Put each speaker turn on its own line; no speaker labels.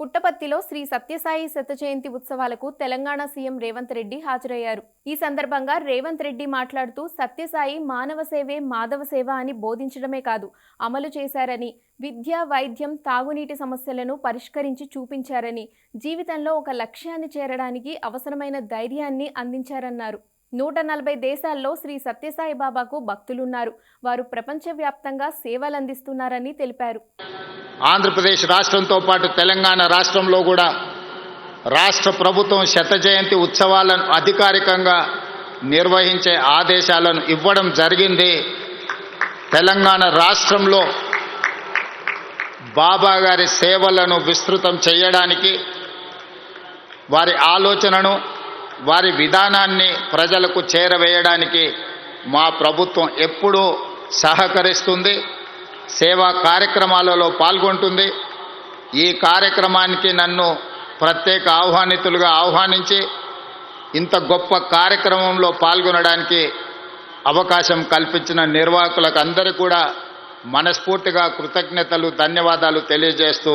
పుట్టపత్తిలో శ్రీ సత్యసాయి శత జయంతి ఉత్సవాలకు తెలంగాణ సీఎం రేవంత్ రెడ్డి హాజరయ్యారు. ఈ సందర్భంగా రేవంత్ రెడ్డి మాట్లాడుతూ సత్యసాయి మానవ సేవే మాధవ సేవ అని బోధించడమే కాదు అమలు చేశారని విద్య వైద్యం తాగునీటి సమస్యలను పరిష్కరించి చూపించారని జీవితంలో ఒక లక్ష్యాన్ని చేరడానికి అవసరమైన ధైర్యాన్ని అందించారన్నారు. నూట నలభై దేశాల్లో శ్రీ సత్యసాయి బాబాకు భక్తులున్నారు. వారు ప్రపంచవ్యాప్తంగా సేవలందిస్తున్నారని తెలిపారు.
ఆంధ్రప్రదేశ్ రాష్ట్రంతో పాటు తెలంగాణ రాష్ట్రంలో కూడా రాష్ట్ర ప్రభుత్వం శత జయంతి ఉత్సవాలను అధికారికంగా నిర్వహించే ఆదేశాలను ఇవ్వడం జరిగింది. తెలంగాణ రాష్ట్రంలో బాబా గారి సేవలను విస్తృతం చేయడానికి వారి ఆలోచనను వారి విధానాన్ని ప్రజలకు చేరవేయడానికి మా ప్రభుత్వం ఎప్పుడూ సహకరిస్తుంది సేవా కార్యక్రమాలలో పాల్గొంటుంది. ఈ కార్యక్రమానికి నన్ను ప్రత్యేక ఆహ్వానితులుగా ఆహ్వానించి ఇంత గొప్ప కార్యక్రమంలో పాల్గొనడానికి అవకాశం కల్పించిన నిర్వాహకులకు అందరూ కూడా మనస్ఫూర్తిగా కృతజ్ఞతలు ధన్యవాదాలు తెలియజేస్తూ